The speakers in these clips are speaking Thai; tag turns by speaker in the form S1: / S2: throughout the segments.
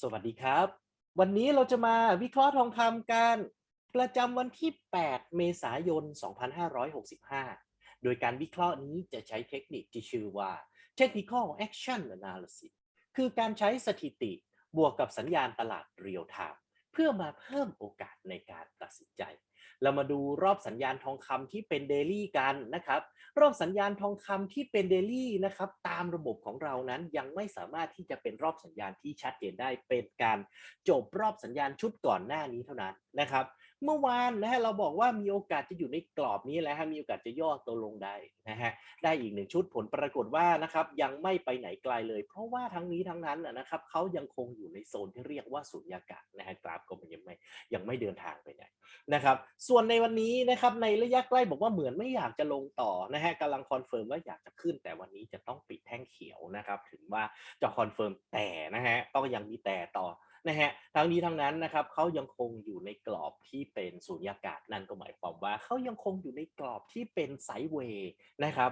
S1: สวัสดีครับ วันนี้เราจะมาวิเคราะห์ทองคำกันประจำวันที่ 8 เมษายน 2565 โดยการวิเคราะห์นี้จะใช้เทคนิคที่ชื่อว่า Technical Action Analysis คือการใช้สถิติบวกกับสัญญาณตลาดเรียลไทม์ เพื่อมาเพิ่มโอกาสในการตัดสินใจ เรามาดูรอบสัญญาณทองคำที่เป็นเดลี่กันนะครับ รอบสัญญาณทองคำที่เป็นเดลี่นะครับ ตามระบบของเรานั้นยังไม่สามารถที่จะเป็นรอบสัญญาณที่ชัดเจนได้เป็นการจบรอบสัญญาณชุดก่อนหน้านี้เท่านั้นนะครับ เมื่อวานนะฮะเราบอกว่ามีโอกาสจะอยู่ในกรอบนี้แหละฮะมีโอกาสจะย่อตัวลงได้นะฮะได้อีกหนึ่งชุดผลปรากฏว่านะครับยังไม่ไปไหนไกลเลย เพราะว่าทั้งนี้ทั้งนั้นนะนะครับเขายังคงอยู่ในโซนที่เรียกว่าสุญญากาศนะฮะกราฟก็มันยังไม่ยังไม่เดินทางไปไหนนะครับส่วนในวันนี้นะครับในระยะใกล้บอกว่าเหมือนไม่อยากจะลงต่อนะฮะกำลังคอนเฟิร์มว่าอยากจะขึ้น แต่วันนี้จะต้องปิดแท่งเขียวนะครับถึงว่าจะคอนเฟิร์มแต่นะฮะต้องยังมีแต่ต่อ นะฮะทั้งนี้ทั้งนั้นนะครับเขายังคงอยู่ในกรอบที่เป็นสุญญากาศนั่นก็หมายความว่าเขายังคงอยู่ในกรอบที่เป็นไซด์เวย์นะครับ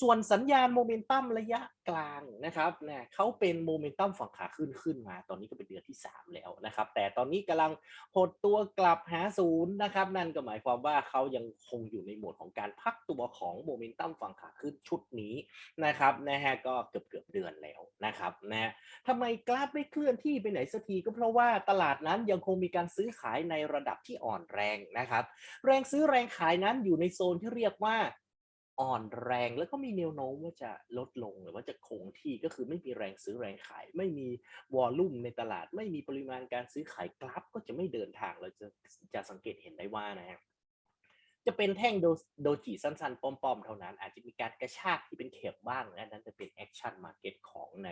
S1: ส่วนสัญญาณโมเมนตัมระยะกลางนะครับเนี่ยเขาเป็นโมเมนตัมฝั่งขาขึ้นขึ้นมา ตอนนี้ก็เป็นเดือนที่ 3 แล้วนะครับ แต่ตอนนี้กำลังหดตัวกลับหาศูนย์นะครับ นั่นก็หมายความว่าเขายังคงอยู่ในโหมดของการพักตัวของโมเมนตัมฝั่งขาขึ้นชุดนี้นะครับนะฮะก็เกือบเกือบเดือนแล้วนะครับนะฮะทำไมกราฟไม่เคลื่อนที่ไปไหนสักทีก็เพราะว่าตลาดนั้นยังคงมีการซื้อขายในระดับที่อ่อนแรงนะครับ แรงซื้อแรงขายนั้นอยู่ในโซนที่เรียกว่า อ่อนแรงแล้วก็มีแนวโน้มว่าจะลดลงหรือว่าจะคงที่ก็คือไม่มีแรงซื้อแรงขาย ไม่มีวอลลุ่มในตลาด ไม่มีปริมาณการซื้อขายกราฟก็จะไม่เดินทางเราจะจะสังเกตเห็นได้ว่านะฮะจะเป็นแท่งโดโดจิสั้นๆ ป้อมๆ เท่านั้น อาจจะมีการกระชากที่เป็นเข็บบ้างนะนั่นจะเป็นแอคชั่นมาร์เก็ตของใน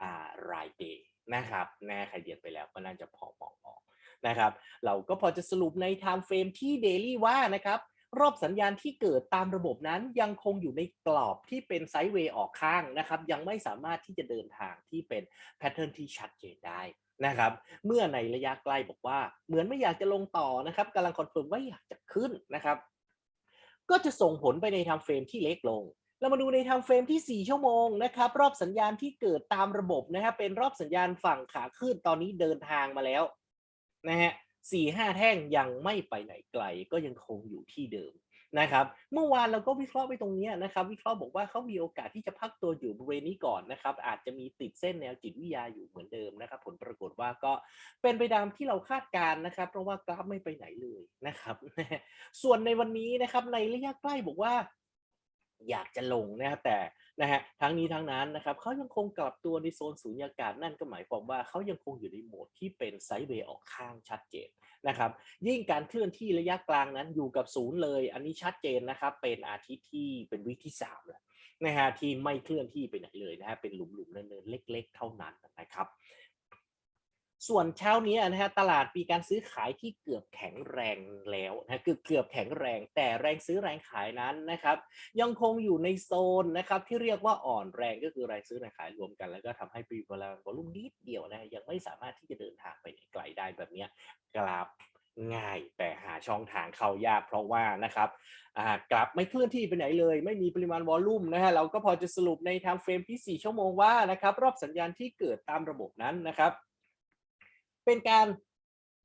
S1: อ่ารายเดย์นะครับนะใครเรียนไปแล้วก็น่าจะพอมองออกนะครับ เราก็พอจะสรุปใน time frame ที่เดลี่ว่านะครับ รอบสัญญาณที่เกิดตามระบบนั้นยังคงอยู่ในกรอบที่เป็นไซด์เวย์ออกข้างนะครับ ยังไม่สามารถที่จะเดินทางที่เป็นแพทเทิร์นที่ชัดเจนได้นะครับ เมื่อในระยะใกล้บอกว่า เหมือนไม่อยากจะลงต่อนะครับกำลังคอนเฟิร์มว่าอยากจะขึ้นนะครับ ก็จะส่งผลไปในทม์เฟรมที่เล็กลงเรามาดูในไทม์เฟรมที่ 4 ชั่วโมงนะครับ รอบสัญญาณที่เกิดตามระบบนะครับเป็นรอบสัญญาณฝั่งขาขึ้นตอนนี้เดินทางมาแล้วนะฮะ สี่ห้าแท่งยังไม่ไปไหนไกลก็ยังคงอยู่ที่เดิมนะครับ เมื่อวานเราก็วิเคราะห์ไปตรงนี้นะครับ วิเคราะห์บอกว่าเขามีโอกาสที่จะพักตัวอยู่บริเวณนี้ก่อนนะครับ อาจจะมีติดเส้นแนวจิตวิทยาอยู่เหมือนเดิมนะครับ ผลปรากฏว่าก็เป็นไปตามที่เราคาดการณ์นะครับ เพราะว่ากราฟไม่ไปไหนเลยนะครับ ส่วนในวันนี้นะครับในระยะใกล้บอกว่าอยากจะลงนะครับแต่ นะฮะทั้งนี้ทั้งนั้นนะครับเขายังคงกลับตัวในโซนสูญญากาศนั่นก็หมายความว่าเขายังคงอยู่ในโหมดที่เป็นไซด์เวย์ออกข้างชัดเจนนะครับยิ่งการเคลื่อนที่ระยะกลางนั้นอยู่กับศูนย์เลย อันนี้ชัดเจนนะครับเป็นอาทิตย์ที่เป็นวิกที่สามแล้วนะฮะที่ไม่เคลื่อนที่ไปไหนเลยนะฮะเป็นหลุมๆเนินๆเล็ก ๆ เท่านั้นนะครับ ส่วนเช้านี้นะฮะตลาดมีการซื้อขายที่เกือบแข็งแรงแล้วนะเกือเกือบแข็งแรง แต่แรงซื้อแรงขายนั้นนะครับ ยังคงอยู่ในโซนนะครับที่เรียกว่าอ่อนแรงก็คือแรงซื้อแรงขายรวมกัน แล้วก็ทำให้ปริมาณวอลุ่มนิดเดียวนะยังไม่สามารถที่จะเดินทางไปไกลได้แบบเนี้ยกราฟง่ายแต่หาช่องทางเข้ายากเพราะว่านะครับกราฟไม่เคลื่อนที่ไปไหนเลย ไม่มีปริมาณวอลลุ่มนะฮะเราก็พอจะสรุปในไทม์เฟรมที่ 4 ชั่วโมงว่านะครับรอบสัญญาณที่เกิดตามระบบนั้นนะครับ เป็นการ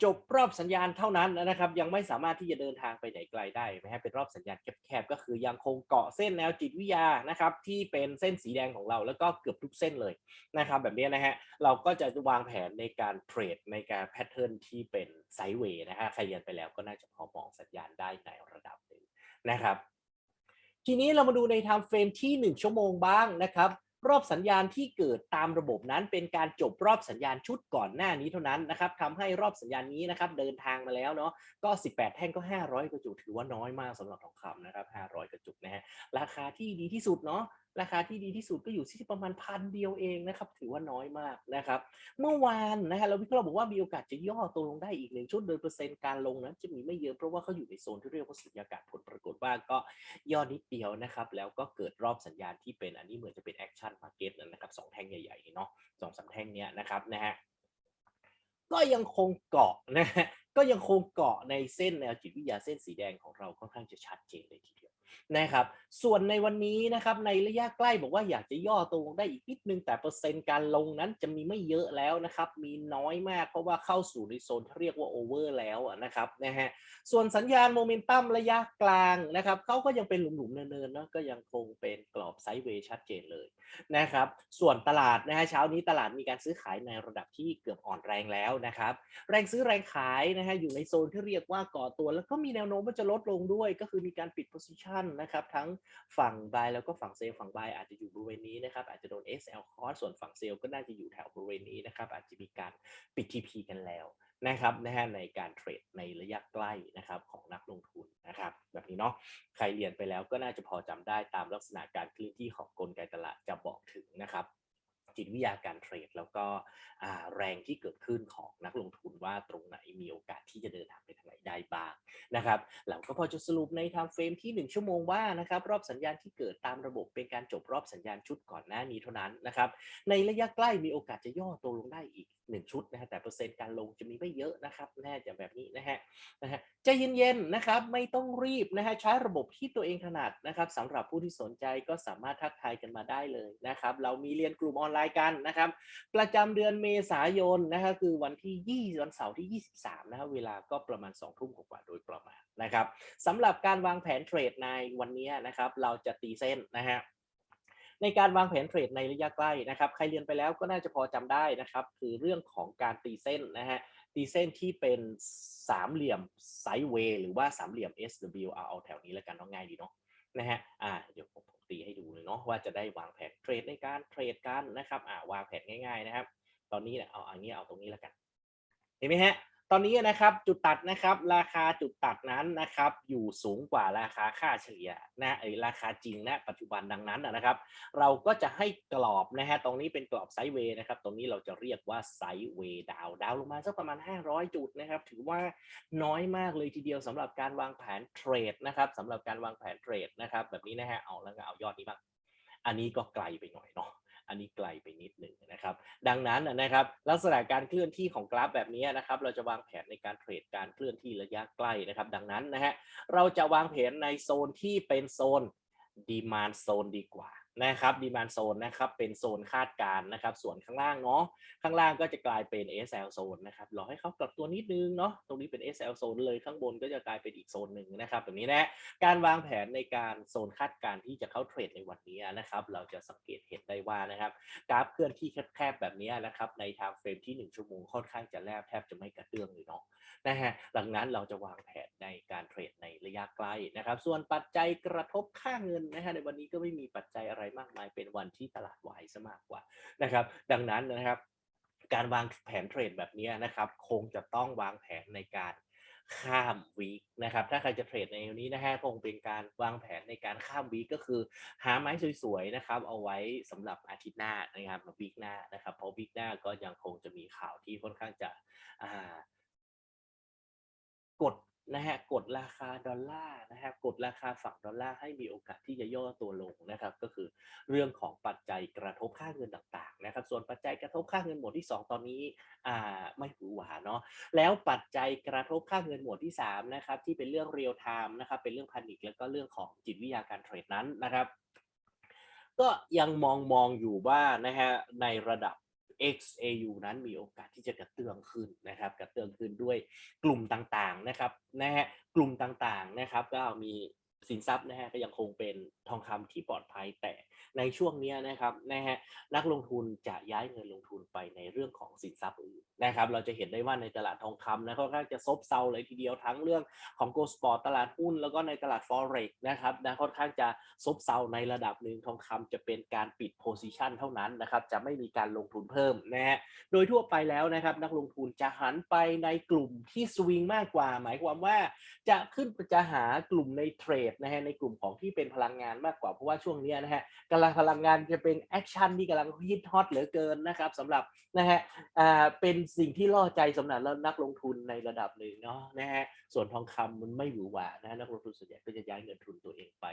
S1: จบรอบสัญญาณเท่านั้นนะครับ ยังไม่สามารถที่จะเดินทางไปไหนไกลได้นะฮะเป็นรอบสัญญาณแคบๆก็คือยังคงเกาะเส้นแนวจิตวิทยานะครับ ที่เป็นเส้นสีแดงของเราแล้วก็เกือบทุกเส้นเลยนะครับ แบบนี้นะฮะเราก็จะวางแผนในการเทรดในการแพทเทิร์นที่เป็นไซด์เวย์นะฮะใครเรียนไปแล้วก็น่าจะพอมองสัญญาณได้ในระดับหนึ่งนะครับ ทีนี้เรามาดูในไทม์เฟรมที่ 1 ชั่วโมงบ้างนะครับ รอบสัญญาณที่เกิดตามระบบนั้น เป็นการจบรอบสัญญาณชุดก่อนหน้านี้เท่านั้นนะครับทำให้รอบสัญญาณนี้นะครับเดินทางมาแล้วเนาะก็ 18 แท่งก็ 500 กระจุกถือว่าน้อยมากสำหรับทองคำนะครับ 500 กระจุกนะฮะราคาที่ดีที่สุดเนาะราคาที่ดีที่สุดก็อยู่ที่ประมาณพันเดียวเองนะครับ ถือว่าน้อยมากนะครับ เมื่อวานนะฮะเราวิเคราะห์บอกว่ามีโอกาสจะย่อตัวลงได้อีกหนึ่งชุดโดยเปอร์เซ็นต์การลงนั้นจะมีไม่เยอะเพราะว่าเขาอยู่ในโซนที่เรียกว่าสุญญากาศผลปรากฏว่าก็ย่อนิดเดียวนะครับ แล้วก็เกิดรอบสัญญาณที่เป็นอันนี้เหมือนจะเป็นแอคชั่นมาร์เก็ตนะครับสองแท่งใหญ่ๆเนาะสองสามแท่งเนี้ยนะครับนะฮะก็ยังคงเกาะนะฮะก็ยังคงเกาะในเส้นแนวจิตวิทยาเส้นสีแดงของเราค่อนข้างจะชัดเจนเลยทีเดียว นะครับ ส่วนในวันนี้นะครับในระยะใกล้บอกว่าอยากจะย่อตัวลงได้อีกนิดนึงแต่เปอร์เซ็นต์การลงนั้นจะมีไม่เยอะแล้วนะครับ มีน้อยมากเพราะว่าเข้าสู่ในโซนที่เรียกว่าโอเวอร์แล้วนะครับนะฮะส่วนสัญญาณโมเมนตัมระยะกลางนะครับเขาก็ยังเป็นหลุมๆเนินๆเนาะก็ยังคงเป็นกรอบไซด์เวย์ชัดเจนเลยนะครับส่วนตลาดนะฮะเช้านี้ตลาดมีการซื้อขายในระดับที่เกือบอ่อนแรงแล้วนะครับแรงซื้อแรงขายนะฮะอยู่ในโซนที่เรียกว่าก่อตัว แล้วก็มีแนวโน้มว่าจะลดลงด้วย ก็คือมีการปิด position นะครับ ทั้งฝั่งบายแล้วก็ฝั่งเซลฝั่งบายอาจจะอยู่บริเวณนี้นะครับ อาจจะโดน SL cross ส่วนฝั่งเซลก็น่าจะอยู่แถวบริเวณนี้นะครับ อาจจะมีการปิด TP กันแล้วนะครับนะฮะในการเทรดในระยะใกล้นะครับของนักลงทุนนะครับ แบบนี้เนาะใครเรียนไปแล้วก็น่าจะพอจำได้ตามลักษณะการเคลื่อนที่ของกลไกตลาดจะบอกถึงนะครับ จิตวิทยาการเทรด แล้วก็แรงที่เกิดขึ้นของนักลงทุนว่าตรงไหนมีโอกาสที่จะเดินทางไปทางไหนได้บ้างนะครับเราก็พอจะสรุปในไทม์เฟรมที่ 1 ชั่วโมงว่านะครับรอบสัญญาณที่เกิดตามระบบเป็นการจบรอบสัญญาณชุดก่อนหน้านี้เท่านั้นนะครับในระยะใกล้มีโอกาสจะย่อตัวลงได้อีก1ชุดนะฮะแต่เปอร์เซ็นต์การลงจะมีไม่เยอะนะครับแน่จะแบบนี้นะฮะนะฮะใจเย็นๆนะครับไม่ต้องรีบนะฮะใช้ระบบที่ตัวเองถนัดนะครับสำหรับผู้ที่สนใจก็สามารถทักทายกันมาได้เลยนะครับเรามีเรียนกลุ่มออนไลน์กันนะครับ ประจำเดือนเมษายนนะครับคือวันที่ 20 วันเสาร์ที่ 23 นะครับเวลาก็ประมาณ 2 ทุ่มกว่าโดยประมาณนะครับสำหรับการวางแผนเทรดในวันนี้นะครับ เราจะตีเส้นนะฮะในการวางแผนเทรดในระยะใกล้นะครับ ใครเรียนไปแล้วก็น่าจะพอจำได้นะครับ คือเรื่องของการตีเส้นนะฮะตีเส้นที่เป็นสามเหลี่ยมไซด์เวย์หรือว่าสามเหลี่ยม SW เอาเอาแถวนี้แล้วกันเนาะง่ายดีเนาะ นะฮะอ่าเดี๋ยวผมผมตีให้ดูเลยเนาะว่าจะได้วางแผนเทรดในการเทรดกันนะครับอ่าวางแผนง่ายๆนะครับ ตอนนี้เนี่ยเอาอันนี้เอาตรงนี้แล้วกัน เห็นไหมฮะ ตอนนี้นะครับจุดตัดนะครับราคาจุดตัดนั้นนะครับ อยู่สูงกว่าราคาค่าเฉลี่ยนะไอราคาจริงณปัจจุบันดังนั้นนะครับ เราก็จะให้กรอบนะฮะตรงนี้เป็นกรอบไซด์เวย์นะครับตรงนี้เราจะเรียกว่าไซด์เวย์ดาวดาวลงมาสักประมาณ 500 จุดนะครับ ถือว่าน้อยมากเลยทีเดียวสำหรับการวางแผนเทรดนะครับสำหรับการวางแผนเทรดนะครับ แบบนี้นะฮะเอาแล้วก็เอายอดนี้บ้างอันนี้ก็ไกลไปหน่อยเนาะ อันนี้ไกลไปนิดหนึ่งนะครับ ดังนั้นนะครับลักษณะการเคลื่อนที่ของกราฟแบบนี้นะครับเราจะวางแผนในการเทรดการเคลื่อนที่ระยะใกล้นะครับ ดังนั้นนะฮะเราจะวางแผนในโซนที่เป็นโซนดีมานโซนดีกว่า นะครับดีมานโซนนะครับเป็นโซนคาดการณ์นะครับ ส่วนข้างล่างเนาะข้างล่างก็จะกลายเป็น SL โซนนะครับรอให้เขากลับตัวนิดนึงเนาะตรงนี้เป็น SL โซนเลยข้างบนก็จะกลายเป็นอีกโซนหนึ่งนะครับแบบนี้นะการวางแผนในการโซนคาดการณ์ที่จะเข้าเทรดในวันนี้นะครับ เราจะสังเกตเห็นได้ว่านะครับ กราฟเคลื่อนที่แคบๆแบบนี้นะครับในไทม์เฟรมที่ 1 ชั่วโมงค่อนข้างจะแลบแทบจะไม่กระเตื้องเลยเนาะนะฮะหลังนั้นเราจะวางแผนในการเทรดในระยะใกล้นะครับ ส่วนปัจจัยกระทบค่าเงินนะฮะในวันนี้ก็ไม่มีปัจจัยอะไรมากมายเป็นวันที่ตลาดไหวซะมากกว่านะครับ ดังนั้นนะครับการวางแผนเทรดแบบนี้นะครับคงจะต้องวางแผนในการข้ามวีคนะครับ ถ้าใครจะเทรดในวันนี้นะฮะคงเป็นการวางแผนในการข้ามวีคก็คือ หาไม้สวยๆนะครับ เอาไว้สำหรับอาทิตย์หน้านะครับวีคหน้านะครับ เพราะวีคหน้าก็ยังคงจะมีข่าวที่ค่อนข้างจะกด นะฮะกดราคาดอลลาร์นะฮะกดราคาฝั่งดอลลาร์ให้มีโอกาสที่จะย่อตัวลงนะครับ ก็คือเรื่องของปัจจัยกระทบค่าเงินต่างๆนะครับ ส่วนปัจจัยกระทบค่าเงินหมวดที่ 2 ตอนนี้อ่าไม่หวือหวาเนาะแล้วปัจจัยกระทบค่าเงินหมวดที่3นะครับที่เป็นเรื่องเรียลไทม์นะครับเป็นเรื่องพานิคแล้วก็เรื่องของจิตวิทยาการเทรดนั้นนะครับ ก็ยังมองมองอยู่ว่านะฮะในระดับ XAU นั้นมีโอกาสที่จะกระเตื้องขึ้นนะครับ กระเตื้องขึ้นด้วยกลุ่มต่างๆนะครับนะฮะกลุ่มต่างๆนะครับ ก็มี สินทรัพย์นะฮะก็ยังคงเป็นทองคำที่ปลอดภัยแต่ในช่วงเนี้ยนะครับนะฮะนักลงทุนจะย้ายเงินลงทุนไปในเรื่องของสินทรัพย์อื่นนะครับเราจะเห็นได้ว่าในตลาดทองคำนะค่อนข้างจะซบเซาเลยทีเดียวทั้งเรื่องของ Gold Spot ตตลาดหุ้นแล้วก็ในตลาด Forex นะครับนะค่อนข้างจะซบเซาในระดับหนึ่งทองคำจะเป็นการปิด position เท่านั้นนะครับจะไม่มีการลงทุนเพิ่มนะฮะโดยทั่วไปแล้วนะครับนักลงทุนจะหันไปในกลุ่มที่สวิงมากกว่า หมายความว่าจะขึ้นจะหากลุ่มในเทรดนะฮะในกลุ่มของที่เป็นพลังงานมากกว่าเพราะว่าช่วงนี้นะฮะกำลังพลังงานจะเป็นแอคชั่นที่กำลังฮิตฮอตเหลือเกินนะครับสำหรับนะฮะอ่าเป็นสิ่งที่ล่อใจสำหรับนักลงทุนในระดับหนึ่งเนาะนะฮะส่วนทองคำมันไม่หวือหวานะฮะนักลงทุนส่วนใหญ่ก็จะย้ายเงินทุนตัวเองไป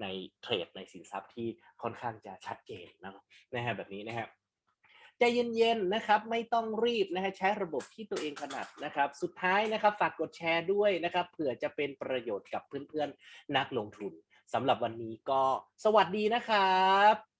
S1: ในเทรดในสินทรัพย์ที่ค่อนข้างจะชัดเจนนะนะฮะแบบนี้นะฮะ ใจเย็นๆนะครับ ไม่ต้องรีบนะฮะใช้ระบบที่ตัวเองถนัดนะครับ สุดท้ายนะครับฝากกดแชร์ด้วยนะครับเผื่อจะเป็นประโยชน์กับเพื่อนๆนักลงทุนสำหรับวันนี้ก็สวัสดีนะครับ